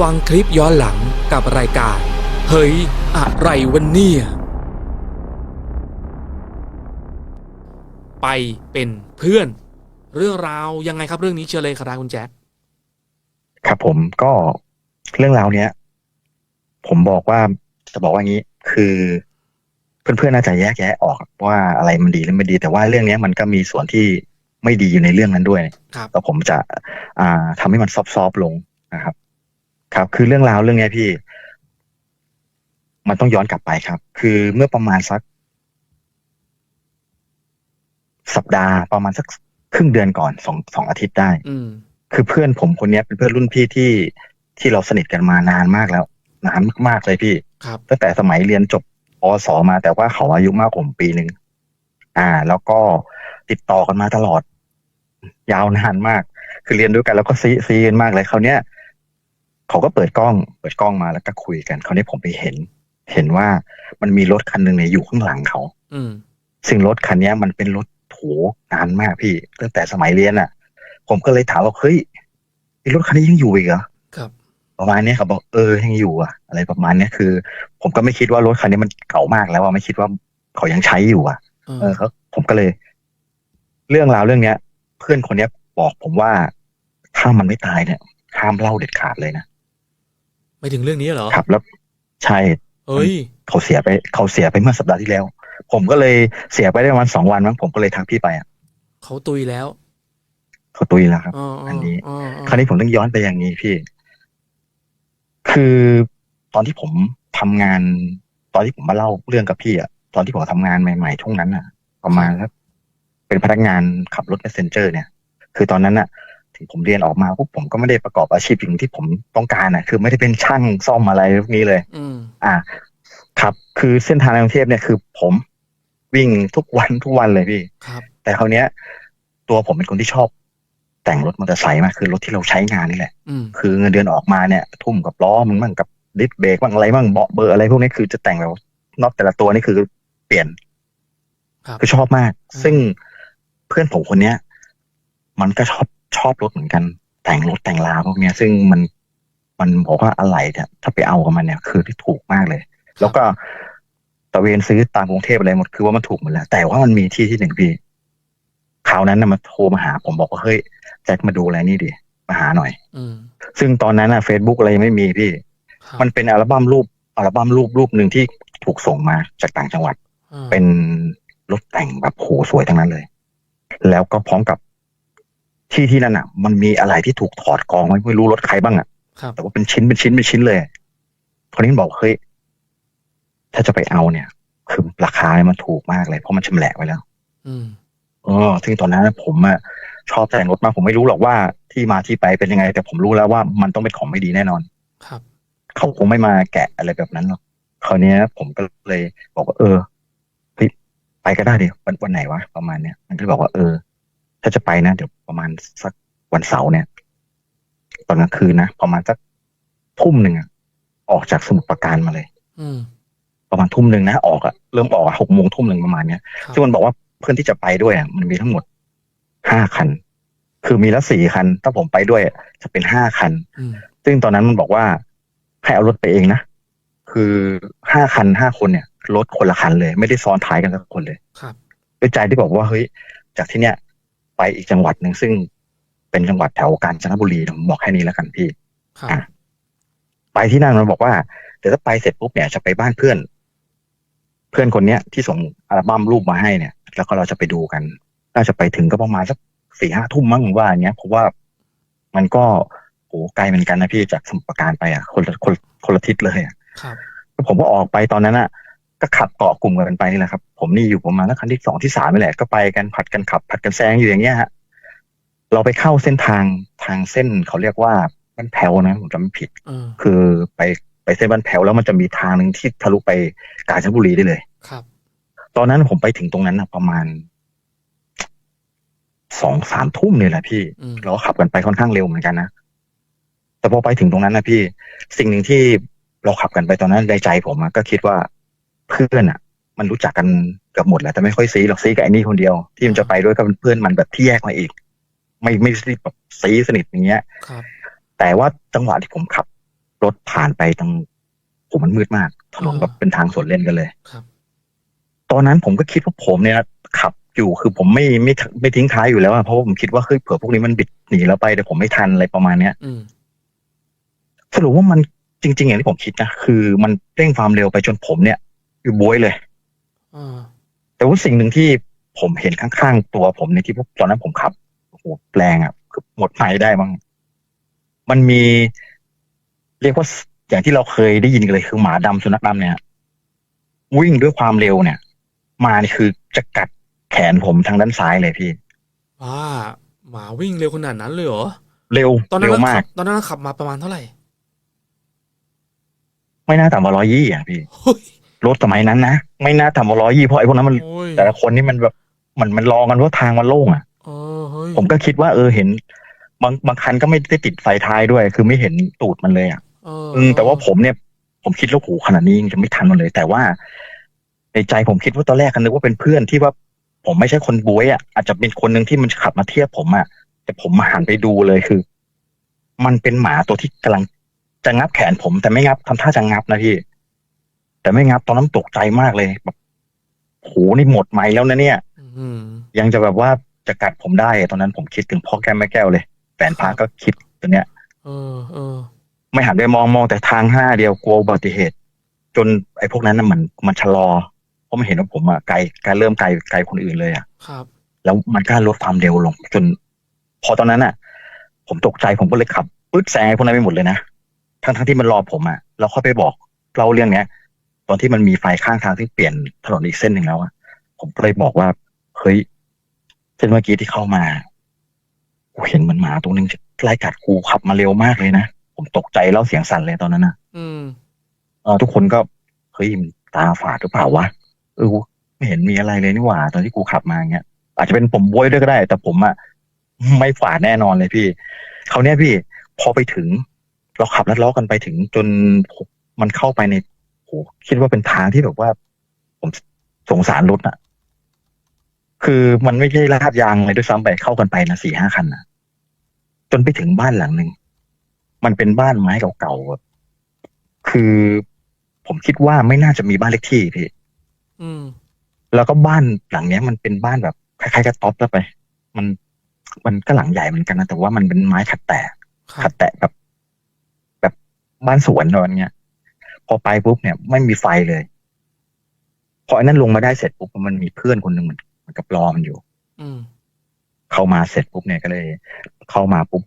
ฟังคลิปย้อนหลังกับรายการ เฮ้ย อะไรวันเนี่ย ไปเป็นเพื่อน เรื่องราวยังไงครับเรื่องนี้เชิญเลยครับคุณแจ็คครับผมก็เรื่องราวเนี้ย ผมบอกว่าจะบอกว่างี้ คือเพื่อนๆน่าจะแยกแยะออกว่าอะไรมันดีและไม่ดี แต่ว่าเรื่องเนี้ยมันก็มีส่วนที่ไม่ดีอยู่ในเรื่องนั้นด้วยครับแล้วผมจะอ่าทำให้มันซอฟๆลงนะครับ ครับ คือเรื่องราวเรื่องเนี้ยพี่ มันต้องย้อนกลับไปครับ คือเมื่อประมาณสัก สัปดาห์ประมาณสักครึ่งเดือนก่อนสองสองอาทิตย์ได้ อืม คือเพื่อนผมคนเนี้ยเป็นเพื่อนรุ่นพี่ที่ที่เราสนิทกันมานานมากแล้วนานมากๆเลยพี่ ครับ ตั้งแต่สมัยเรียนจบปวสมาแต่ว่าเขาอายุมากกว่าผมปีหนึ่งอ่า แล้วก็ติดต่อกันมาตลอด ยาวนานมาก คือเรียนด้วยกันแล้วก็ซีซีกันมากเลยเขาวเนี้ย เขาก็เปิดกล้อง เปิดกล้องมาแล้วก็คุยกันเขาวนี้ผมไปเห็น เห็นว่ามันมีรถคันหนึ่งเนี่ยอยู่ข้างหลังเขา อืม ซึ่งรถคันเนี้ยมันเป็นรถโถนานมากพี่ตั้งแต่สมัยเรียนอะ ผมก็เลยถามว่าเฮ้ยไอ้รถคันนี้ยังอยู่อีกเหรอครับประมาณเนี้ยเขาบอกเออยังอยู่อะ อะไรประมาณเนี้ยคือ ผมก็ไม่คิดว่ารถคันนี้มันเก่ามากแล้วอะไม่คิดว่าเขายังใช้อยู่อะ เออเออเขาผมก็เลย เรื่องราวเรื่องเนี้ย เพื่อนคนเนี้ยบอกผมว่าถ้ามันไม่ตายเนี่ยห้ามเล่าเด็ดขาดเลยนะ ไม่ถึงเรื่องนี้เหรอครับแล้วใช่เอ้ยเขาเสียไปเขาเสียไปเมื่อสัปดาห์ที่แล้ว ผมก็เลยเสียไปได้ประมาณสองวันมั้งผมก็เลยทักพี่ไปอะเขาตุยแล้ว เขาตุยแล้วครับอ๋ออัอันนี้อ๋อคราวนี้ผมต้องย้อนไปอย่างนี้พี่ คือตอนที่ผมทำงาน ตอนที่ผมมาเล่าเรื่องกับพี่อะตอนที่ผมทำงานใหม่ๆช่วงนั้นอะ ประมาณสักเป็นพนักงานขับรถ messenger เนี่ย คือตอนนั้นอะ ถึงผมเรียนออกมาปุ๊บผมก็ไม่ได้ประกอบอาชีพอย่างที่ผมต้องการอะ คือไม่ได้เป็นช่างซ่อมอะไรพวกนี้เลยอืมอ่า ครับ คือเส้นทางในกรุงเทพเนี่ยคือ ผมวิ่งทุกวันทุกวันเลยพี่ครับ แต่คราวเนี้ย ตัวผมเป็นคนที่ชอบแต่งรถมอเตอร์ไซค์มากคือรถที่เราใช้งานนี่แหละอืมคือเงินเดือนออกมาเนี่ย ทุ่มกับล้อมันบ้างกับดิสเบรกบ้างอะไรบ้างเบาะเบอร์อะไรพวกนี้คือจะแต่งแบบน็อตแต่ละตัวนี่คือเปลี่ยนครับคือชอบมากอืมซึ่งเพื่อนผมคนเนี้ย มันก็ชอบ ชอบรถเหมือนกัน แต่งรถแต่งลาพวกเนี้ย ซึ่งมันมันบอกว่าอะไรเนี่ยถ้าไปเอากับมันเนี่ยคือที่ถูกมากเลย แล้วก็ตะเวนซื้อตามกรุงเทพอะไรหมดคือว่ามันถูกหมดแล้ว แต่ว่ามันมีที่ที่หนึ่งพี่คราวนั้นนะมาโทรมาหา ผมบอกว่าเฮ้ยแจ็คมาดูอะไรนี่ดิมาหาหน่อยอืมซึ่งตอนนั้นอะเฟซบุ๊กอะไรยังไม่มีพี่ครับมันเป็นอัลบั้มรูปอัลบั้มรูปรูปหนึ่งที่ถูกส่งมาจากต่างจังหวัดอ่าเป็นรถแต่งแบบโหสวยทั้งนั้นเลย แล้วก็พร้อมกับ ที่ที่นั่นอะ มันมีอะไรที่ถูกถอดกองไว้ไม่รู้รถใครบ้างอะครับแต่ว่าเป็นชิ้นเป็นชิ้นเป็นชิ้นเลยคนนี้บอกเฮ้ยถ้าจะไปเอาเนี่ย คือราคาเนี่ยมันถูกมากเลยเพราะมันชำแหละไว้แล้ว อืมเออซึ่งตอนนั้นผมอะชอบแต่งรถมากผมไม่รู้หรอกว่าที่มาที่ไปเป็นยังไง แต่ผมรู้แล้วว่ามันต้องเป็นของไม่ดีแน่นอน ครับ เขาคงไม่มาแกะอะไรแบบนั้นหรอกคราวเนี้ยผมก็เลยบอกว่า เออเฮ้ยไปก็ได้ดิวันวันไหนวะประมาณเนี้ยมันก็เลยบอกว่าเออ ถ้าจะไปนะเดี๋ยวประมาณสักวันเสาร์เนี่ย ตอนกลางคืนนะประมาณสักทุ่มหนึ่งอะออกจากสมุทรปราการมาเลย อืมประมาณทุ่มหนึ่งนะออกอะเริ่มออกอะหกโมงทุ่มหนึ่งประมาณเนี้ยครับซึ่งมันบอกว่าเพื่อนที่จะไปด้วยอะมันมีทั้งหมดห้าคัน คือมีละสี่คัน ถ้าผมไปด้วยอะจะเป็นห้าคันอืมซึ่งตอนนั้นมันบอกว่าให้เอารถไปเองนะคือห้าคันห้าคนเนี่ยรถคนละคันเลย ไม่ได้ซ้อนท้ายกันสักคนเลย ครับด้วยใจที่บอกว่าเฮ้ยจากที่เนี้ย ไปอีกจังหวัดหนึ่งซึ่งเป็นจังหวัดแถวกาญจนบุรีผมบอกแค่นี้แล้วกันพี่ครับอะไปที่นั่นมันบอกว่าเดี๋ยวถ้าไปเสร็จปุ๊บเนี่ยจะไปบ้านเพื่อน เพื่อนคนเนี้ยที่ส่งอัลบั้มรูปมาให้เนี่ย แล้วก็เราจะไปดูกัน น่าจะไปถึงก็ประมาณสักสี่ห้าทุ่มมั้งผมว่าอย่างเงี้ยเพราะว่ามันก็โหไกลเหมือนกันนะพี่จากสมุทรปราการไปอะ คนละคนคนละทิศเลยอะครับผมก็ออกไปตอนนั้นอะ ก็ขับเกาะกลุ่มกันไปนี่แหละครับ ผมนี่อยู่ประมาณสักคันที่สองที่สามนี่แหละก็ไปกันผัดกันขับ ผัดกันแซงอยู่อย่างเงี้ยฮะเราไปเข้าเส้นทางทางเส้นเขาเรียกว่าบ้านแถวนะผมจำไม่ผิดเออคือไปไปเส้นบ้านแถวแล้วมันจะมีทางหนึ่งที่ทะลุไปกาญจนบุรีได้เลยครับ ตอนนั้นผมไปถึงตรงนั้นนะประมาณสองสามทุ่มเนี่ยแหละพี่อืมเราก็ขับกันไปค่อนข้างเร็วเหมือนกันนะแต่พอไปถึงตรงนั้นนะพี่ สิ่งหนึ่งที่เราขับกันไปตอนนั้นในใจผมอะก็คิดว่า เพื่อนอะมันรู้จักกันเกือบหมดแหละแต่ไม่ค่อยซีหรอกซีกับไอ้นี่คนเดียว ที่มันจะไปด้วยก็เป็นเพื่อนมันแบบที่แยกมาอีก ไม่ไม่ซีแบบซีสนิทอย่างเงี้ยครับแต่ว่าจังหวะที่ผมขับ รถผ่านไปตรงผมมันมืดมากถนนแบบเป็นทางสวนเล่นกันเลยครับ ตอนนั้นผมก็คิดว่าผมเนี่ยขับอยู่คือผมไม่ไม่ไม่ทิ้งท้ายอยู่แล้วอะเพราะว่าผมคิดว่าเฮ้ยเผื่อพวกนี้มันบิดหนีแล้วไปแต่ผมไม่ทันอะไรประมาณเนี้ยอืมสรุปว่ามันจริง ๆ อย่างที่ผมคิดนะคือมันเร่งความเร็วไปจนผมเนี่ย อยู่บวยเลยอ่าแต่ว่าสิ่งหนึ่งที่ผมเห็นข้างๆตัวผมในที่พวกตอนนั้นผมขับโอ้โหแรงอะคือหมดไฟได้บ้างมันมี เรียกว่าอย่างที่เราเคยได้ยินกันเลยคือหมาดำสุนัขดำเนี่ย วิ่งด้วยความเร็วเนี่ย มานี่คือจะกัดแขนผมทางด้านซ้ายเลยพี่ว่าหมาวิ่งเร็วขนาดนั้นเลยเหรอเร็วตอนนั้นเร็วเรามาขักบตอนนั้นเราขับมาประมาณเท่าไหร่ ไม่น่าต่ำกว่าร้อยยี่อะพี่เฮ้ย รถสมัยนั้นนะไม่น่าต่ำกว่าร้อยยี่เพราะไอ้พวกนั้นมัน โอ้ยแต่ละคนนี่มันแบบมันมันรอกันว่าทางมันโล่งอะ เออเฮ้ยผมก็คิดว่าเออเห็น บางบางคันก็ไม่ได้ติดไฟท้ายด้วย คือไม่เห็นตูดมันเลยอะเอออืมแต่ว่าผมเนี่ย ผมคิดแล้วโหขนาดนี้ยังจะไม่ทันมันเลย แต่ว่า ในใจผมคิดว่าตอนแรกก็นึกว่าเป็นเพื่อนที่ว่า ผมไม่ใช่คนบวยอะอาจจะเป็นคนหนึ่งที่มันขับมาเทียบผมอะแต่ผมมาหันไปดูเลยคือ มันเป็นหมาตัวที่กำลังจะงับแขนผมแต่ไม่งับทำท่าจะงับนะพี่ แต่ไม่งับตอนนั้นตกใจมากเลยแบบโหนี่หมดไหมแล้วนะเนี่ยอืมยังจะแบบว่าจะกัดผมได้อะตอนนั้นผมคิดถึงพ่อแก้วแม่แก้วเลยแฟนพาก็คิดตัวเนี้ยเออเออ ไม่หันไปมองมองแต่ทางห้าเดียวกลัวอุบัติเหตุ จนไอ้พวกนั้นน่ะมันมันชะลอเพราะมันเห็นว่าผมอะไกลไกลเริ่มไกลไกลคนอื่นเลยอะครับ แล้วมันก็ลดความเร็วลง จน พอตอนนั้นอะผมตกใจผมก็เลยขับปึ๊ดแซงไอ้พวกนั้นไปหมดเลยนะทั้งทั้งที่มันรอผมอะแล้วค่อยไปบอกเล่าเรื่องเนี้ย ตอนที่มันมีไฟข้างทางที่เปลี่ยนถนนอีกเส้นหนึ่งแล้วอะผมก็เลยบอกว่าเฮ้ยเส้นเมื่อกี้ที่เข้ามากูเห็นมันหมาตัวหนึ่งจะไล่กัดกูขับมาเร็วมากเลยนะผมตกใจแล้วเสียงสั่นเลยตอนนั้นนะอืมเออทุกคนก็เฮ้ยมันตาฝาดหรือเปล่าวะเออไม่เห็นมีอะไรเลยนี่หว่า ตอนที่กูขับมาอย่างเงี้ยอาจจะเป็นผมบวยด้วยก็ได้ แต่ผมอะไม่ฝาดแน่นอนเลยพี่เขาวเนี้ยพี่ พอไปถึง เราขับลัดล้อกันไปถึงจนมันเข้าไปใน โหคิดว่าเป็นทางที่แบบว่า ผมสงสารรถอะคือมันไม่ใช่ลาดยางเลยด้วยซ้ำไปเข้ากันไปนะสี่ห้าคันนะจนไปถึงบ้านหลังหนึ่งมันเป็นบ้านไม้เก่าๆแบบคือผมคิดว่าไม่น่าจะมีบ้านเล็กที่พี่อืมแล้วก็บ้านหลังเนี้ย มันเป็นบ้านแบบคล้ายๆกับท็อปแล้วไป มัน มันก็หลังใหญ่เหมือนกันนะแต่ว่ามันเป็นไม้ขัดแตกครัขับดแตะแบบ แบบบ้านสวนอะไรเงี้ย พอไปปุ๊บเนี่ยไม่มีไฟเลยพอไอ้นั้นลงมาได้เสร็จปุ๊บมันมีเพื่อนคนหนึ่งเหมือนเหมือนกับรอมันอยู่ อืมเข้ามาเสร็จปุ๊บเนี่ยก็เลย เข้ามาปุ๊บ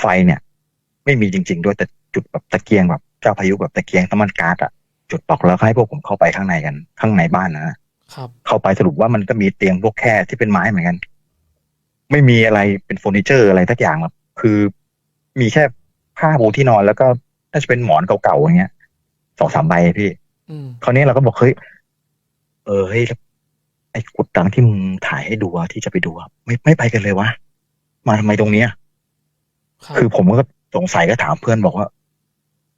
ไฟเนี่ย ไม่มีจริง ๆ ด้วยแต่จุดแบบตะเกียงแบบเจ้าพายุแบบตะเกียงน้ำมันก๊าซอะจุดบอกแล้วให้พวกผมเข้าไปข้างในกัน ข้างในบ้านนะครับ เข้าไปสรุปว่ามันก็มีเตียงพวกแค่ที่เป็นไม้เหมือนกัน ไม่มีอะไรเป็นเฟอร์นิเจอร์อะไรทักอย่างแบบคือมีแค่ผ้าปูที่นอนแล้วก็น่าจะเป็นหมอนเก่าๆอย่างเงี้ย สองสามใบพี่อืมคราวนี้เราก็บอกเฮ้ยเออเฮ้ยแล้วไอ้กุดตังที่มึงถ่ายให้ดูอะที่จะไปดูอะไม่ไม่ไปกันเลยวะมาทำไมตรงเนี้ยครับคือผมก็สงสัยก็ถามเพื่อนบอกว่า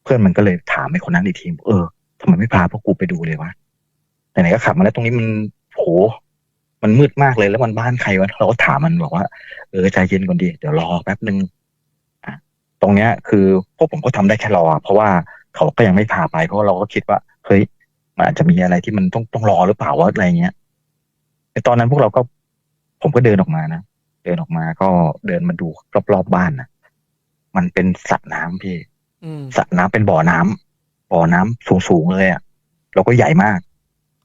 เพื่อนมันก็เลยถามไอ้คนนั้นอีกทีเออทำไมไม่พาพวกกูไปดูเลยวะไหนๆก็ขับมาแล้วตรงนี้มันโหมันมืดมากเลยแล้วมันบ้านใครวะเราก็ถามมันบอกว่า เออใจเย็นก่อนดีเดี๋ยวรอแป๊บนึงอะตรงเนี้ย คือพวกผมก็ทำได้แค่รอ เพราะว่า เขาก็ยังไม่พาไปเพราะว่าเราก็คิดว่าเฮ้ยมันอาจจะมีอะไรที่มันต้องต้องรอหรือเปล่าวะอะไรเงี้ยในตอนนั้นพวกเราก็ ผมก็เดินออกมานะเดินออกมาก็เดินมาดูรอบๆบบ้านนะมันเป็นสระน้ำพี่อืมสระน้ำเป็นบ่อน้ำบ่อน้ำสูงๆเลยอะ่ะแล้วก็ใหญ่มาก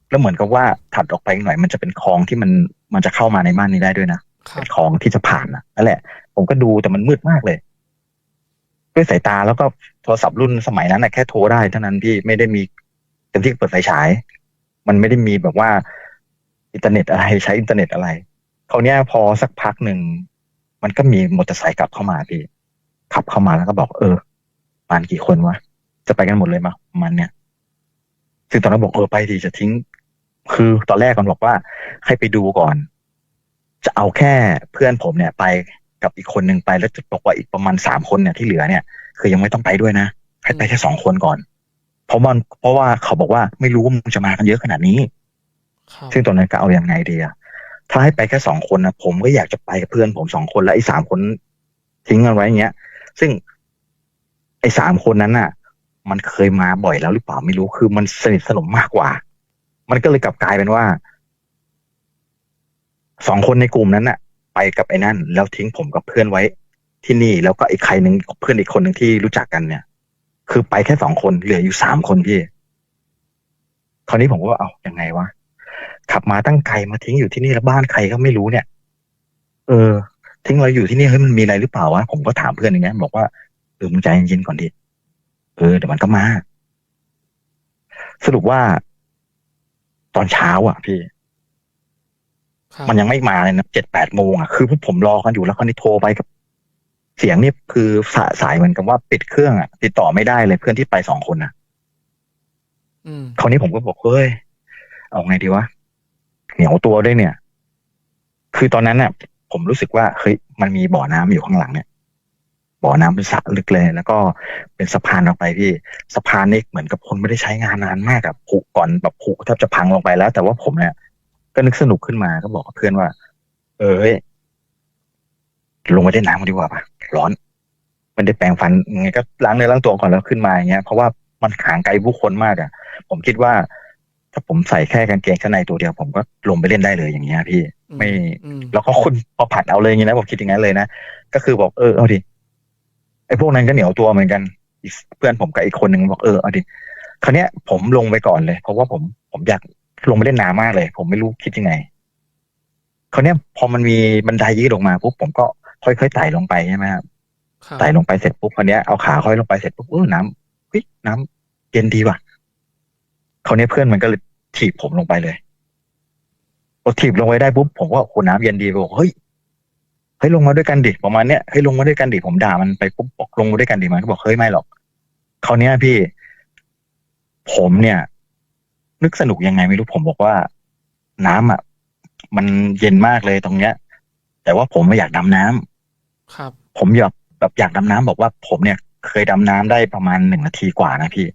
แล้วเหมือนกับว่าถัดออกไปอีกหน่อย มันจะเป็นคลองที่มันมันจะเข้ามาในบ้านนี้ได้ด้วยนะครับเป็นคลองที่จะผ่านนะนั่นแหละ ผมก็ดูแต่มันมืดมากเลย ด้วยสายตาแล้วก็โทรศัพท์รุ่นสมัยนั้นนะแค่โทรได้เท่านั้นพี่ไม่ได้มีเต็มที่เปิดไฟฉาย มันไม่ได้มีแบบว่า อินเทอร์เน็ตอะไรใช้อินเทอร์เน็ตอะไรคราวเนี้ยพอสักพักหนึ่งมันก็มีมอเตอร์ไซค์กลับเข้ามาพี่ขับเข้ามาแล้วก็บอกเออมาณกี่คนวะจะไปกันหมดเลยมาประมันเนี่ยซึ่งตอนนั้นบอกเออไปดีจะทิ้ง คือตอนแรกมันบอกว่า ให้ไปดูก่อน จะเอาแค่เพื่อนผมเนี่ย ไปกับอีกคนหนึ่งไปแล้วจะบอกว่าอีกประมาณสามคนเนี่ยที่เหลือเนี่ย คือยังไม่ต้องไปด้วยนะให้ไปแค่สองคนก่อน เพราะมันเพราะว่าเขาบอกว่าไม่รู้ว่ามึงจะมากันเยอะขนาดนี้ครับซึ่งตอนนั้นก็เอาอยัางไงดีอะถ้าให้ไปแค่สองคนนะผมก็อยากจะไปกับเพื่อนผมสองคนแล้วไอ้สามคนทิ้งกันไว้อย่างเงี้ย ซึ่งไออ้สามคนนั้นน่ะ มันเคยมาบ่อยแล้วหรือเปล่าไม่รู้คือมันสนิทสนมมากกว่า มันก็เลยกลับกลายเป็นว่าสองคนในกลุ่มนั้นน่ะ ไปกับไอ้นั่น แล้วทิ้งผมกับเพื่อนไว้ ที่นี่แล้วก็อีกใครหนึ่งเพื่อนอีกคนหนึ่งที่รู้จักกันเนี่ย คือไปแค่สองคนเหลืออยู่สามคนพี่คราวนี้ผมก็ว่าเอายังไงวะขับมาตั้งไกลมาทิ้งอยู่ที่นี่แล้วบ้านใครก็ไม่รู้เนี่ย เออ ทิ้งเราอยู่ที่นี่เฮ้ยมันมีอะไรหรือเปล่าวะผมก็ถามเพื่อนอย่างเงี้ยบอกว่าเออมึงใจเย็นๆก่อนดิเออเดี๋ยวมันก็มา สรุปว่า ตอนเช้า อะ พี่ครับมันยังไม่มาเลยนะเจ็ดแปดโมงอะคือพวกผมรอกันอยู่แล้วคราวนี้โทรไปกับ เสียงนี่คือสาสายเหมือนกับว่าปิดเครื่องอะติดต่อไม่ได้เลยเพื่อนที่ไปสองคนอะอืมคราวนี้ผมก็บอกเฮ้ยเอาไงดีวะเหนียวตัวด้วยเนี่ย คือตอนนั้นน่ะผมรู้สึกว่าเฮ้ยมันมีบ่อน้ำอยู่ข้างหลังเนี่ย บ่อน้ำเป็นสระลึกเลย แล้วก็เป็นสะพานออกไปพี่สะพานนี่เหมือนกับคนไม่ได้ใช้งานนานมากอะผุก่อนแบบผุแทบจะพังลงไปแล้ว แต่ว่าผมเนี่ย ก็นึกสนุกขึ้นมาก็บอกกับเพื่อนว่า เออเฮ้ยลงไปเล่นน้ำกันดีกว่าปะ ร้อน มันได้แปรงฟันยังไงก็ล้างเนื้อล้างตัวก่อนแล้วขึ้นมาอย่างเงี้ยเพราะว่ามันห่างไกลผู้คนมากอะผมคิดว่า ถ้าผมใส่แค่กางเกงข้างในตัวเดียว ผมก็ลงไปเล่นได้เลยอย่างเงี้ยพี่ ไม่อืมแล้วก็คุณพอผัดเอาเลยอย่างนี้นะผมคิดอย่างนั้นเลยนะก็คือบอกเออเอาดิไอ้พวกนั้นก็เหนียวตัวเหมือนกันอีกเพื่อนผมกับอีกคนหนึ่งบอกเออเอาดิคราวเนี้ยผมลงไปก่อนเลย เพราะว่าผมผมอยากลงไปเล่นน้ำมากเลย ผมไม่รู้คิดยังไงคราวเนี้ยพอมันมีบันไดยืดลงมาปุ๊บผมก็ ค่อยๆไต่ลงไปใช่ไหมครับครับไต่ลงไปเสร็จปุ๊บคราวเนี้ยเอาขาค่อยลงไปเสร็จปุ๊บเออน้ำเฮ้ยน้ำเย็นดีว่ะคราวเนี้ยเพื่อนมันก็เลยถีบผมลงไปเลยพอถีบลงไปได้ปุ๊บผมว่าโอ้โหน้ำเย็นดีบอกเฮ้ยเฮ้ยลงมาด้วยกันดิประมาณเนี้ยเฮ้ยลงมาด้วยกันดิผมด่ามันไปปุ๊บบอกลงมาด้วยกันดิมันก็บอกเฮ้ยไม่หรอกคราวเนี้ยพี่ ผมเนี่ย นึกสนุกยังไงไม่รู้ผมบอกว่า น้ำอะมันเย็นมากเลยตรงเนี้ย แต่ว่าผมไม่อยากดำน้ำครับ ผมอยากแบบอยากดำน้ำบอกว่าผมเนี่ย เคยดำน้ำได้ประมาณหนึ่งนาทีกว่านะพี่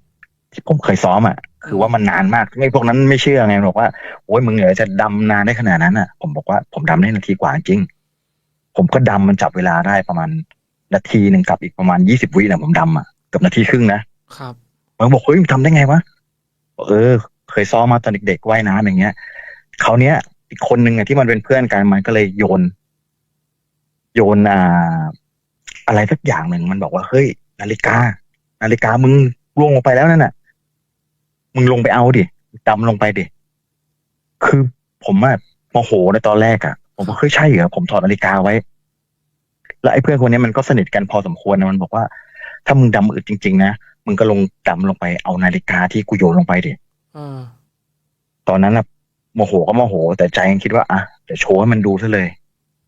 ที่ผมเคยซ้อมอะ คือว่ามันนานมากไอ้พวกนั้นไม่เชื่อไงบอกว่าโอ้ยมึงเหนื่อยจะดำนานได้ขนาดนั้นอะ ผมบอกว่าผมดำได้นาทีกว่าจริง ผมก็ดำมันจับเวลาได้ประมาณนาทีหนึ่งกับอีกประมาณยี่สิบวินะผมดำอะเกือบนาทีครึ่งนะ ครับ มันบอกเฮ้ยมึงทำได้ไงวะบอกเออ เคยซ้อมมาตอนเด็กๆว่ายน้ำอย่างเงี้ยเขาวเนี้ยอีกคนนึงอะที่มันเป็นเพื่อนกันมันก็เลยโยน โยนอ่าอะไรสักอย่างหนึ่งมันบอกว่าเฮ้ยนาฬิกา นาฬิกามึงล่วงลงไปแล้วนั่นน่ะ มึงลงไปเอาดิดำลงไปดิคือผมอะโมโหในตอนแรกอะผมว่าเฮ้ยใช่เหรอผมถอดนาฬิกาไว้ แล้วไอ้เพื่อนคนนี้มันก็สนิทกันพอสมควรนะมันบอกว่า ถ้ามึงดำอึดจริง ๆ นะมึงก็ลงดำลงไปเอานาฬิกาที่กูโยนลงไปดิอ่าตอนนั้นอะโมโหก็โมโห แต่ใจยังคิดว่าอะเดี๋ยวโชว์ให้มันดูซะเลย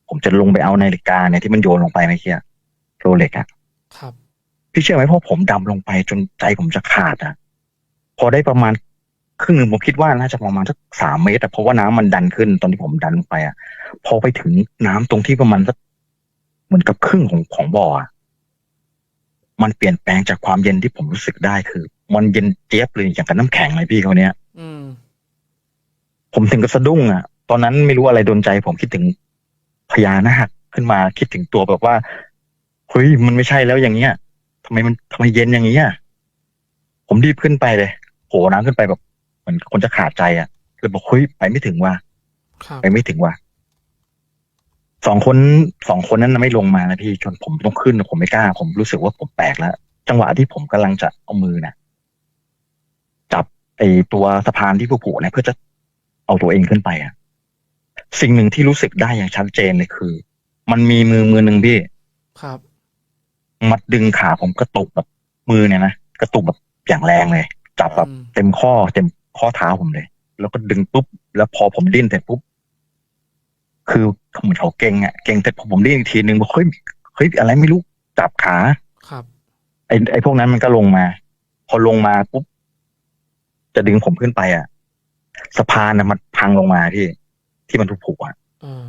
ผมจะลงไปเอานาฬิกาเนี่ยที่มันโยนลงไปเมื่อกี้โรเล็กอะครับ พี่เชื่อไหมเพราะผมดำลงไปจนใจผมจะขาดอะพอได้ประมาณครึ่งหนึ่งผมคิดว่าน่าจะประมาณสักสามเมตรอะเพราะว่าน้ำมันดันขึ้นตอนที่ผมดันลงไปอะพอไปถึงน้ำตรงที่ประมาณสักเหมือนกับครึ่งของของบ่ออะมันเปลี่ยนแปลงจากความเย็นที่ผมรู้สึกได้คือ มันเย็นเจี๊ยบเลยอย่างกับน้ำแข็งเลยพี่เขาเนี้ยอืมผมถึงกับสะดุ้งอะ ตอนนั้นไม่รู้อะไรโดนใจ ผมคิดถึง พญานาคขึ้นมาคิดถึงตัวแบบว่าเฮ้ยมันไม่ใช่แล้วอย่างเงี้ยทำไมมันทำไมเย็นอย่างเงี้ยผมรีบขึ้นไปเลยโผล่น้ำขึ้นไปแบบเหมือนคนจะขาดใจอะเลยบอกเฮ้ยไปไม่ถึงว่ะครับไปไม่ถึงว่ะสองคนสองคนนั้นนะไม่ลงมานะพี่จนผมต้องขึ้นผมไม่กล้า ผมรู้สึกว่าผมแปลกแล้วจังหวะที่ผมกำลังจะเอามือนะจับไอ้ตัวสะพานที่ผูกๆเนี่ยเพื่อจะเอาตัวเองขึ้นไปอะ สิ่งหนึ่งที่รู้สึกได้อย่างชัดเจนเลยคือ มันมีมือมือหนึ่งพี่ครับ มัดดึงขาผมกระตุกแบบมือเนี่ยนะกระตุกแบบอย่างแรงเลย จับแบบอืมเต็มข้อเต็มข้อเท้าผมเลย แล้วก็ดึงปุ๊บแล้วพอผมดิ้นเสร็จปุ๊บคือเหมือนเขาเก่งอะเก่งเสร็จพอผมดิ้นอีกทีนึงบอกเฮ้ยเฮ้ยอะไรไม่รู้จับขาครับไอ้ไอ้พวกนั้นมันก็ลงมา พอลงมาปุ๊บจะดึงผมขึ้นไปอะ สะพานนะมันพังลงมาที่ ที่มันผูกๆอะอ่า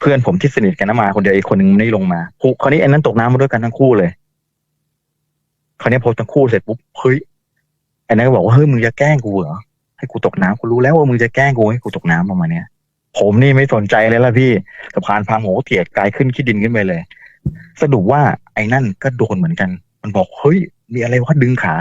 เพื่อนผมที่สนิทกันนะมาคนเดียวอีกคนหนึ่งไม่ได้ลงมาผูกคราวนี้ไอ้นั้นตกน้ำมาด้วยกันทั้งคู่เลยคราวนี้พอทั้งคู่เสร็จปุ๊บเฮ้ยไอ้นั้นก็บอกว่าเฮ้ยมึงจะแกล้งกูเหรอให้กูตกน้ำกูรู้แล้วว่ามึงจะแกล้งกูให้กูตกน้ำประมาณเนี้ยผมนี่ไม่สนใจเลยละพี่สะพานพังโหเถียกกลายขึ้นขี้ดินขึ้นไปเลย สรุปว่าไอ้นั่นก็โดนเหมือนกัน มันมันบอกเฮ้ยมีอะไรวะดึงขา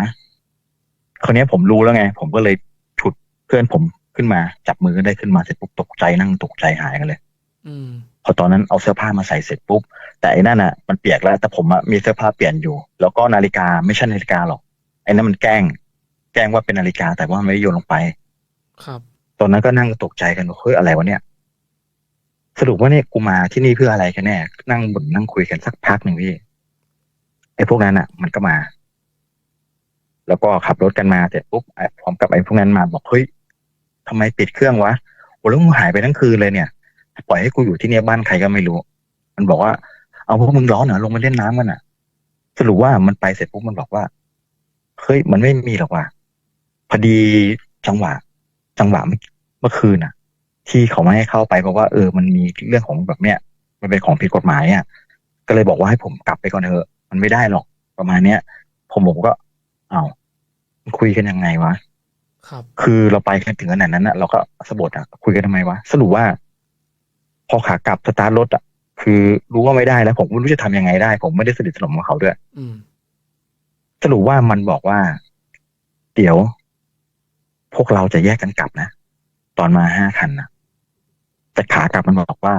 คราวเนี้ยผมรู้แล้วไง ผมก็เลยฉุดเพื่อนผม ขึ้นมา จับมือกันได้ขึ้นมาเสร็จปุ๊บตกใจนั่งตกใจหายกันเลยอืมพอตอนนั้นเอาเสื้อผ้ามาใส่เสร็จปุ๊บ แต่ไอ้นั่นอะมันเปียกแล้ว แต่ผมอะมีเสื้อผ้าเปลี่ยนอยู่ แล้วก็นาฬิกาไม่ใช่นาฬิกาหรอกไอ้นั่นมันแกล้ง แกล้งว่าเป็นนาฬิกาแต่ว่าไม่ได้โยนลงไป ครับ ตอนนั้นก็นั่งตกใจกันว่าเฮ้ยอะไรวะเนี่ย สรุปว่าเนี่ยกูมาที่นี่เพื่ออะไรกันแน่ นั่งบ่นนั่งคุยกันสักพักหนึ่งพี่ไอ้พวกนั้นอะ มันก็มา แล้วก็ขับรถกันมาเสร็จปุ๊บไอ้พร้อมกับไอ้พวกนั้นมาบอกเฮ้ย ทำไมปิดเครื่องวะโอ้แล้วมึงหายไปทั้งคืนเลยเนี่ย ปล่อยให้กูอยู่ที่เนี่ยบ้านใครก็ไม่รู้ มันบอกว่า เอาพวกมึงร้อนเหรอลงมาเล่นน้ำกันอะ สรุปว่ามันไปเสร็จปุ๊บมันบอกว่า เฮ้ยมันไม่มีหรอกว่ะ พอดีจังหวะ จังหวะเมื่อคืนอะ ที่เขาไม่ให้เข้าไปเพราะว่าเออมันมีเรื่องของแบบเนี้ย มันเป็นของผิดกฎหมายอะ ก็เลยบอกว่าให้ผมกลับไปก่อนเถอะ มันไม่ได้หรอกประมาณเนี้ย ผมผมก็ เอ้าคุยกันยังไงวะ ครับคือเราไปกันถึงขนาดนั้นนะเราก็สะบดอะ คุยกันทำไมวะ สรุปว่า พอขากลับสตาร์ทรถอะ คือรู้ว่าไม่ได้แล้ว ผมไม่รู้จะทำยังไงได้ ผมไม่ได้สนิทสนมกับเขาด้วยอืมสรุปว่ามันบอกว่า เดี๋ยว พวกเราจะแยกกันกลับนะตอนมาห้าคันนะแต่ขากลับมันบอกว่า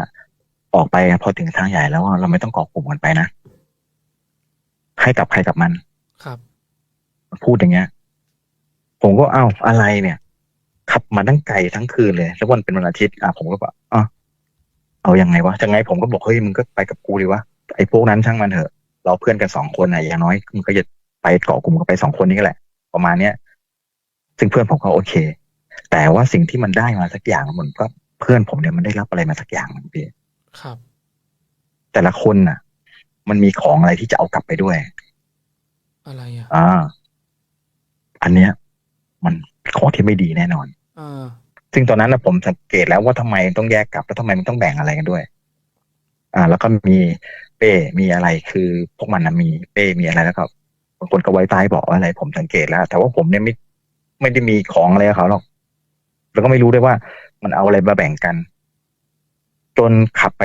ออกไปอะพอถึงทางใหญ่แล้วอะเราไม่ต้องเกาะกลุ่มกันไปนะให้กลับใครกลับมัน ครับมันพูดอย่างเงี้ย ผมก็เอ้าอะไรเนี่ย ขับมาตั้งไกลทั้งคืนเลยแล้ววันเป็นวันอาทิตย์อะผมก็บอกอะเอายังไงวะยังไงผมก็บอกเฮ้ยมึงก็ไปกับกูดีวะไอ้พวกนั้นช่างมันเถอะ เราเพื่อนกันสองคนน่ะอย่างน้อยมึงก็จะไปเกาะกลุ่มกันไปสองคนนี้ก็แหละ ประมาณเนี้ยซึ่งเพื่อนผมก็โอเค แต่ว่าสิ่งที่มันได้มาสักอย่างเหมือนก็เพื่อนผมเนี่ยมันได้รับอะไรมาสักอย่างหนึ่งพี่ครับ แต่ละคนน่ะ มันมีของอะไรที่จะเอากลับไปด้วย อะไรอะอ่า อันเนี้ย มันของที่ไม่ดีแน่นอนอ่าซึ่งตอนนั้นนะผมสังเกตแล้วว่าทำไมต้องแยกกลับ แล้วทำไมมันต้องแบ่งอะไรกันด้วย อ่า แล้วก็มีเป้มีอะไรคือพวกมันนะมีเป้มีอะไรแล้วก็บางคนก็ไว้ใต้เบอกอะไร ผมสังเกตแล้ว แต่ว่าผมเนี่ยไม่ไม่ได้มีของอะไรกับเขาหรอก แล้วก็ไม่รู้ด้วยว่า มันเอาอะไรมาแบ่งกัน จนขับไป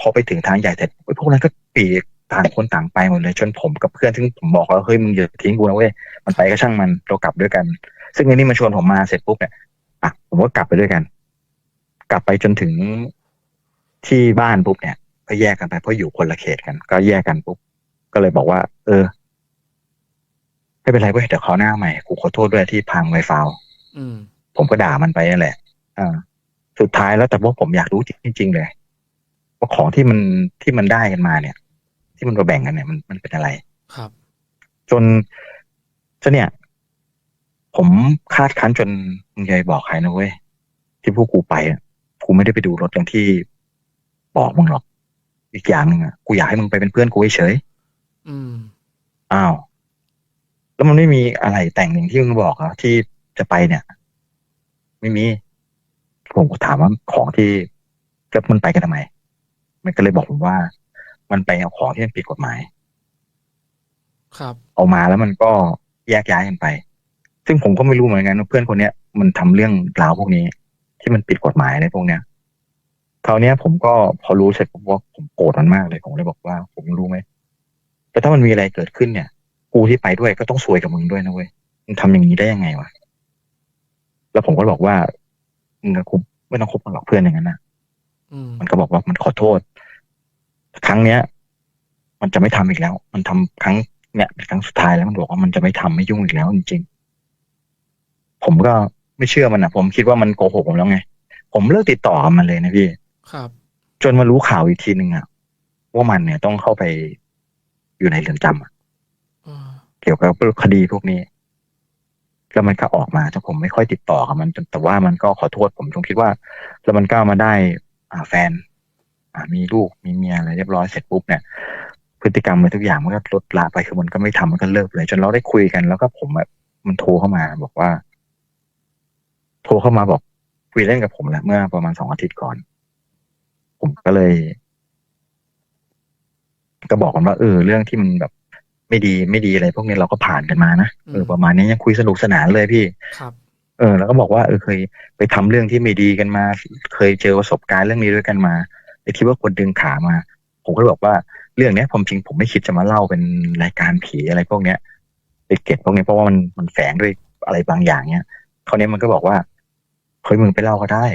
พอไปถึงทางใหญ่เสร็จพวกนั้นก็ปีก ต่างคนต่างไปหมดเลยจนผมกับเพื่อนซึ่งผมบอกแล้วเฮ้ยมึงอย่าทิ้งกูนะเว้ยมันไปก็ช่างมันเรากลับด้วยกัน ซึ่งไอ้นี่มันชวนผมมาเสร็จปุ๊บเนี่ยอะผมก็กลับไปด้วยกัน กลับไปจนถึงที่บ้านปุ๊บเนี่ยก็แยกกันไปเพราะอยู่คนละเขตกัน ก็แยกกันปุ๊บก็เลยบอกว่า เออไม่เป็นไรเว้ยเดี๋ยวเขาวหน้าใหม่กูขอโทษด้วยที่พังไวฟาวอืมผมก็ด่ามันไปนั่นแหละอ่าสุดท้ายแล้วแต่ว่าผมอยากรู้จริง ๆ เลยว่าของที่มันที่มันได้กันมาเนี่ย ที่มันมาแบ่งกันเนี่ยมันมันเป็นอะไรครับ จนจนเนี่ย ผมคาดคั้นจนมึงอย่าไปบอกใครนะเว้ยที่พวกกูไปอะกูไม่ได้ไปดูรถอย่างที่บอกมึงหรอก อีกอย่างหนึ่งอะกูอยากให้มึงไปเป็นเพื่อนกูเฉยอืมๆอ้าว แล้วมันไม่มีอะไรแต่งหนึ่งที่มึงบอกเหรอที่จะไปเนี่ย ไม่มี ผมก็ถามว่าของที่แล้วมันไปกันทำไม มันก็เลยบอกผมว่า มันไปเอาของที่มันผิดกฎหมาย ครับ เอามาแล้วมันก็แยกย้ายกันไป ซึ่งผมก็ไม่รู้เหมือนกันว่าเพื่อนคนเนี้ยมันทำเรื่องราวพวกนี้ ที่มันผิดกฎหมายอะไรพวกเนี้ยคราวเนี้ยผมก็พอรู้เสร็จผมว่าผมโกรธมันมากเลยผมเลยบอกว่า ผมรู้ไหมแต่ถ้ามันมีอะไรเกิดขึ้นเนี่ย กูที่ไปด้วยก็ต้องซวยกับมึงด้วยนะเว้ยมึงทำอย่างนี้ได้ยังไงวะแล้วผมก็บอกว่ามึงกับกูไม่ต้องคบกันหรอกเพื่อนอย่างนั้นนะอืมมันก็บอกว่ามันขอโทษ ครั้งเนี้ย มันจะไม่ทำอีกแล้ว มันทำครั้งเนี่ยเป็นครั้งสุดท้ายแล้วมันบอกว่ามันจะไม่ทำไม่ยุ่งอีกแล้วจริงๆ ผมก็ไม่เชื่อมันนะผมคิดว่ามันโกหกผมแล้วไง ผมเลิกติดต่อกับมันเลยนะพี่ครับ จนมารู้ข่าวอีกทีหนึ่งอะว่ามันเนี่ยต้องเข้าไปอยู่ในเรือนจำอะอ่าเกี่ยวกับคดีพวกนี้แล้วมันก็ออกมาแต่ผมไม่ค่อยติดต่อกับมันจนแต่ว่ามันก็ขอโทษผมจงคิดว่า แล้วมันก็มาได้อ่าแฟนอ่า มีลูกมีเมียอะไรเรียบร้อยเสร็จปุ๊บเนี่ยพฤติกรรมอะไรทุกอย่างมันก็ลดละไปคือมันก็ไม่ทำมันก็เลิกเลย จนเราได้คุยกันแล้วก็ผมแบบมันโทรเข้ามา บอกว่า โทรเข้ามาบอกคุยเล่นกับผมแหละเมื่อประมาณสองอาทิตย์ก่อน ผมก็เลย ก็บอกกันว่า เออ เรื่องที่มันแบบไม่ดีไม่ดีอะไรพวกนี้เราก็ผ่านกันมานะเออประมาณนี้ยังคุยสนุกสนานเลยพี่ครับ เออ แล้วก็บอกว่าเออเคยไปทำเรื่องที่ไม่ดีกันมา เคยเจอประสบการณ์เรื่องนี้ด้วยกันมาไอ้ ที่ว่าคนดึงขามา ผมก็เลยบอกว่าเรื่องเนี้ยผมจริงผมไม่คิดจะมาเล่าเป็นรายการผีอะไรพวกเนี้ยไปเก็ตพวกเนี้ยเพราะว่ามันมันแฝงด้วยอะไรบางอย่างเนี้ยคราวนี้มันก็บอกว่าเฮ้ยมึงไปเล่าก็ได้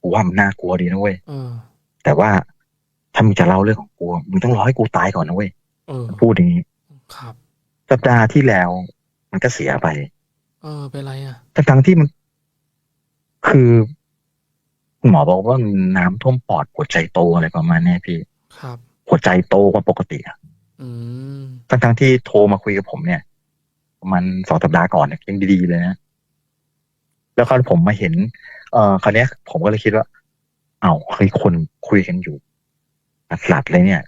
กูว่ามันน่ากลัวดีนะเว้ยเออแต่ว่าถ้ามึงจะเล่าเรื่องของกูมึงต้องรอให้กูตายก่อนนะเว้ยเออมันพูดอย่างนี้ครับสัปดาห์ที่แล้ว มันก็เสียไป เออเป็นไรอะทั้งทั้งๆที่มัน คือ คุณหมอบอกว่ามันน้ำท่วมปอดหัวใจโตอะไรประมาณเนี้ยพี่ ครับ หัวใจโตกว่าปกติอะอืมทั้งทั้งๆที่โทรมาคุยกับผมเนี่ย ประมาณสองสัปดาห์ก่อนเนี่ยยังดีๆเลยนะแล้วคราวผมมาเห็น เอ่อคราวเนี้ย ผมก็เลยคิดว่า เอ้าเคยคนคุยกันอยู่หลัดเลยเนี่ย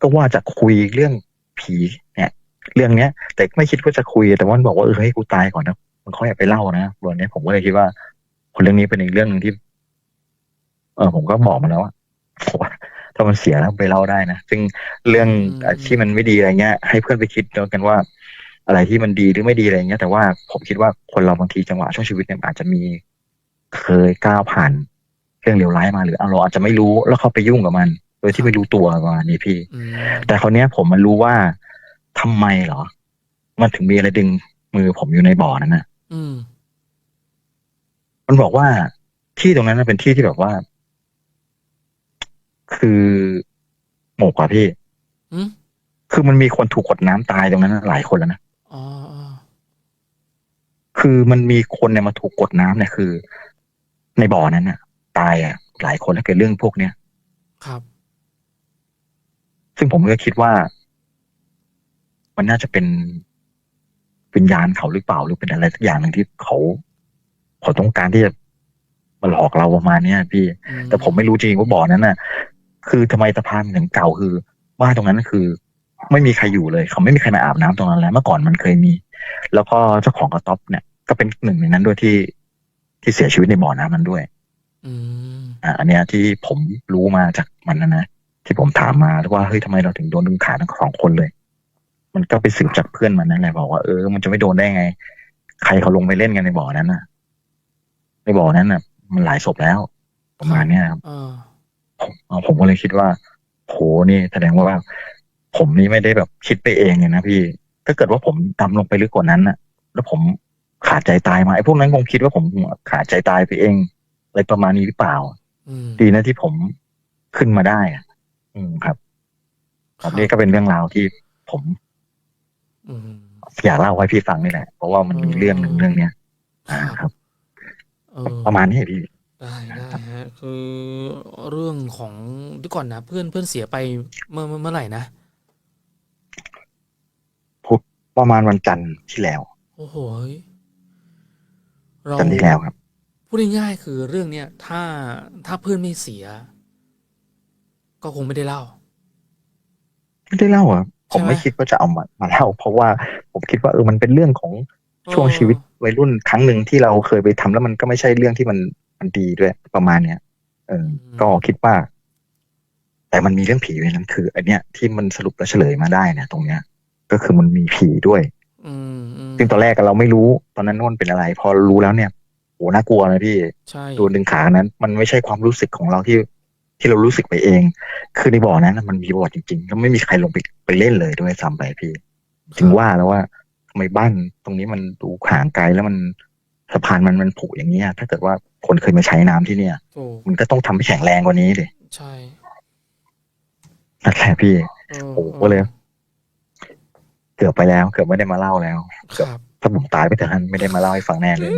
ก็ว่าจะคุยเรื่องผีเนี่ย เรื่องเนี้ย แต่ไม่คิดว่าจะคุยแต่ว่ามันบอกว่าเออให้กูตายก่อนนะมันค่อยเอาไปเล่านะวันนี้ผมก็เลยคิดว่า คนเรื่องนี้เป็นอีกเรื่องหนึ่งที่ เออผมก็บอกมาแล้วว่าผมว่าถ้ามันเสียแล้วไปเล่าได้นะซึ่งเรื่องอืมที่มันไม่ดีอะไรเงี้ย ให้เพื่อนไปคิดแล้วกันว่า อะไรที่มันดีหรือไม่ดีอะไรเงี้ย แต่ว่าผมคิดว่าคนเราบางทีจังหวะช่วงชีวิตเนี่ยอาจจะมีเคยก้าวผ่านเรื่องเลวร้ายมาหรือเราอาจจะไม่รู้แล้วเข้าไปยุ่งกับมัน โดยที่ไม่รู้ตัวประมาณนี้พี่อืมแต่คราวเนี้ยผมมันรู้ว่าทำไมเหรอ มันถึงมีอะไรดึงมือผมอยู่ในบ่อนั้นนะอืมมันบอกว่าที่ตรงนั้นนะเป็นที่ที่แบบว่า คือหมกอะพี่อืมคือมันมีคนถูกกดน้ำตายตรงนั้นนะหลายคนแล้วนะ อ๋ออ๋อคือมันมีคนเนี่ยมาถูกกดน้ำเนี่ยคือ ในบ่อนั้นน่ะ ตายอะ หลายคนแล้วเกิดเรื่องพวกเนี้ยครับ ซึ่งผมก็คิดว่า มันน่าจะเป็นวิญญาณเขาหรือเปล่าหรือเป็นอะไรสักอย่างหนึ่งที่เขาเขาต้องการที่จะมาหลอกเราประมาณเนี้ยพี่ อืแต่ผมไม่รู้จริงว่าบ่อนั้นน่ะ คือทำไมสะพานมันถึงเก่าคือบ้านตรงนั้นคือ ไม่มีใครอยู่เลยเขาไม่มีใครมาอาบน้ำตรงนั้นแล้วเมื่อก่อนมันเคยมี แล้วก็เจ้าของกระต๊อบเนี่ย ก็เป็นหนึ่งในนั้นด้วยที่ที่เสียชีวิตในบ่อน้ำนั้นด้วย อืมอ่าอันเนี้ยที่ผมรู้มาจากมันนะนะที่ผมถามมาแล้วว่าเฮ้ยทำไมเราถึงโดนดึงขาทั้งสองคนเลย มันก็ไปสืบจากเพื่อนมันนั่นแหละบอกว่าเออมันจะไม่โดนได้ไง ใครเขาลงไปเล่นกันในบ่อนั้นน่ะในบ่อนั้นน่ะ มันหลายศพแล้ว ประมาณเนี้ยครับเออ ผมผมก็เลยคิดว่าโหนี่แสดงว่าผมนี่ไม่ได้แบบคิดไปเองเลยนะพี่ ถ้าเกิดว่าผมดำลงไปลึกกว่านั้นน่ะแล้วผมขาดใจตายมาไอ้พวกนั้นคงคิดว่าผมขาดใจตายไปเองอะไรประมาณนี้หรือเปล่าอืมดีนะที่ผมขึ้นมาได้อะอืมครับครับนี่ก็เป็นเรื่องราวที่ผมอืมอยากเล่าให้พี่ฟังนี่แหละ เพราะว่ามันมีเรื่องหนึ่งเรื่องเนี้ยอ่าครับเออประมาณนี้พี่ ได้ได้ฮะ คือเรื่องของเดี๋ยวก่อนนะ เพื่อนเพื่อนเสียไปเมื่อเมื่อเมื่อไหร่นะประมาณวันจันทร์ที่แล้ว โอ้โหเฮ้ยเราจันทร์ที่แล้วครับ พูดง่ายๆคือเรื่องเนี้ยถ้าถ้าเพื่อนไม่เสีย ก็คงไม่ได้เล่า ไม่ได้เล่าอะผมใช่ไหมไม่คิดว่าจะเอามามาเล่า เพราะว่าผมคิดว่าเออมันเป็นเรื่องของช่วงชีวิตวัยรุ่นครั้งหนึ่งที่เราเคยไปทำแล้วมันก็ไม่ใช่เรื่องที่มัน มันดีด้วยประมาณเนี้ยเออ ก็คิดว่า แต่มันมีเรื่องผีอยู่ในนั้นคือ อันเนี้ยที่มันสรุปและเฉลยมาได้เนี่ยตรงเนี้ย ก็คือมันมีผีด้วยอืมอืมซึ่งตอนแรกเราไม่รู้ตอนนั้นว่ามันเป็นอะไร พอรู้แล้วเนี่ยโหน่ากลัวนะพี่ใช่โดนดึงขานั้น มันไม่ใช่ความรู้สึกของเราที่ที่เรารู้สึกไปเอง คือในบ่อนั้นน่ะมันมีบ่อจริงๆ แล้วไม่มีใครลงไปไปเล่นเลยด้วยซ้ำไปพี่ ถึงว่าแล้วว่าทำไมบ้านตรงนี้มันดูห่างไกลแล้วมันสะพานมันมันผุอย่างเงี้ย ถ้าเกิดว่า คนเคยมาใช้น้ำที่เนี่ยถูกมันก็ต้องทำให้แข็งแรงกว่านี้ดิใช่นั่นแหละพี่เออโอ้โหก็เลย เกือบไปแล้ว เกือบไม่ได้มาเล่าแล้วครับถ้าผมตายไปแต่ท่านไม่ได้มาเล่าให้ฟังแน่เลย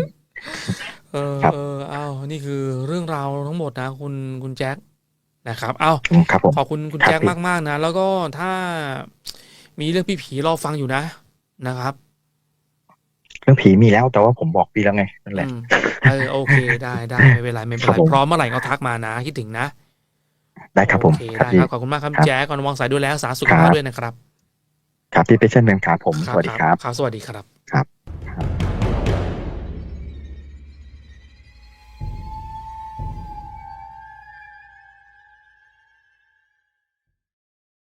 เออครับเออเอานี่คือเรื่องราวทั้งหมดนะ คุณคุณแจ็คนะครับเอาครับผมขอบคุณคุณครับแจ็คพี่มากๆนะ แล้วก็ถ้ามีเรื่องผีๆรอฟังอยู่นะนะครับ เรื่องผีมีแล้วแต่ว่าผมบอกพี่แล้วไงนั่นแหละอืม เออโอเคได้ได้ไม่เป็นไรไม่เป็นครัไรบผมพร้อมเมื่อไหร่ก็ทักมานะคิดถึงนะได้ครับผมโอเคครับได้พี่ครับขอบคุณมากครับครับแจ๊คก่อนวางสายดูแลรักษาสุขครัภาพบด้วยนะครับ ครับพี่เป็นเช่นเดิมครับผมสวัสดีครับครับสวัสดีครับ